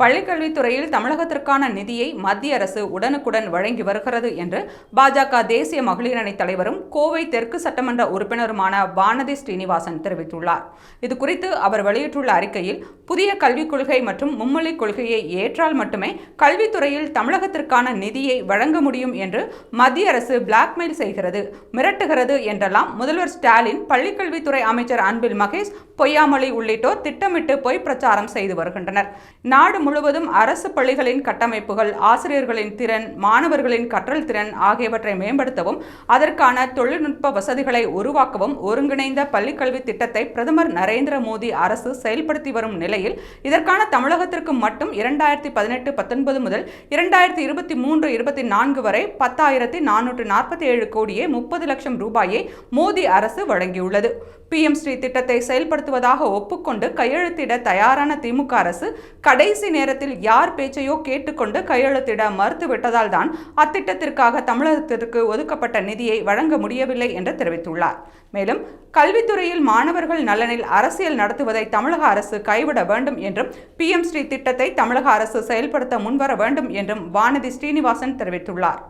பள்ளிக்கல்வித்துறையில் தமிழகத்திற்கான நிதியை மத்திய அரசு உடனுக்குடன் வழங்கி வருகிறது என்று பாஜக தேசிய மகளிர் அணி தலைவரும் கோவை தெற்கு சட்டமன்ற உறுப்பினருமான வானதி ஸ்ரீனிவாசன் தெரிவித்துள்ளார். இதுகுறித்து அவர் வெளியிட்டுள்ள அறிக்கையில் புதிய கல்விக் கொள்கை மற்றும் மும்மொழிக் கொள்கையை ஏற்றால் மட்டுமே கல்வித்துறையில் தமிழகத்திற்கான நிதியை வழங்க முடியும் என்று மத்திய அரசு பிளாக்மெயில் செய்கிறது மிரட்டுகிறது என்றெல்லாம் முதல்வர் ஸ்டாலின் பள்ளிக்கல்வித்துறை அமைச்சர் அன்பில் மகேஷ் பொய்யாமொழி உள்ளிட்டோர் திட்டமிட்டு பொய் பிரச்சாரம் செய்து வருகின்றனர். நாடு முழுவதும் அரசு பள்ளிகளின் கட்டமைப்புகள் ஆசிரியர்களின் திறன் மாணவர்களின் கற்றல் திறன் ஆகியவற்றை மேம்படுத்தவும் அதற்கான தொழில்நுட்ப வசதிகளை உருவாக்கவும் ஒருங்கிணைந்த பள்ளிக்கல்வி திட்டத்தை பிரதமர் நரேந்திர மோடி அரசு செயல்படுத்தி வரும் நிலையில் இதற்கான தமிழகத்திற்கு மட்டும் இரண்டாயிரத்தி பதினெட்டு பத்தொன்பது முதல் இரண்டாயிரத்தி இருபத்தி மூன்று இருபத்தி நான்கு வரை பத்தாயிரத்தி நானூற்று நாற்பத்தி ஏழு கோடியே முப்பது லட்சம் ரூபாயை மோடி அரசு வழங்கியுள்ளது. பிஎம் ஸ்ரீ திட்டத்தை செயல்படுத்த பயன்படுத்துவதாக ஒப்புக்கொண்டு கையெழுத்திட தயாரான திமுக அரசு கடைசி நேரத்தில் யார் பேச்சையோ கேட்டுக்கொண்டு கையெழுத்திட மறுத்துவிட்டதால் தான் அத்திட்டத்திற்காக தமிழகத்திற்கு ஒதுக்கப்பட்ட நிதியை வழங்க முடியவில்லை என்று தெரிவித்துள்ளார். மேலும் கல்வித்துறையில் மாணவர்கள் நலனில் அரசியல் நடத்துவதை தமிழக அரசு கைவிட வேண்டும் என்றும் பி எம் ஸ்ரீ திட்டத்தை தமிழக அரசு செயல்படுத்த முன்வர வேண்டும் என்றும் வானதி ஸ்ரீனிவாசன் தெரிவித்துள்ளார்.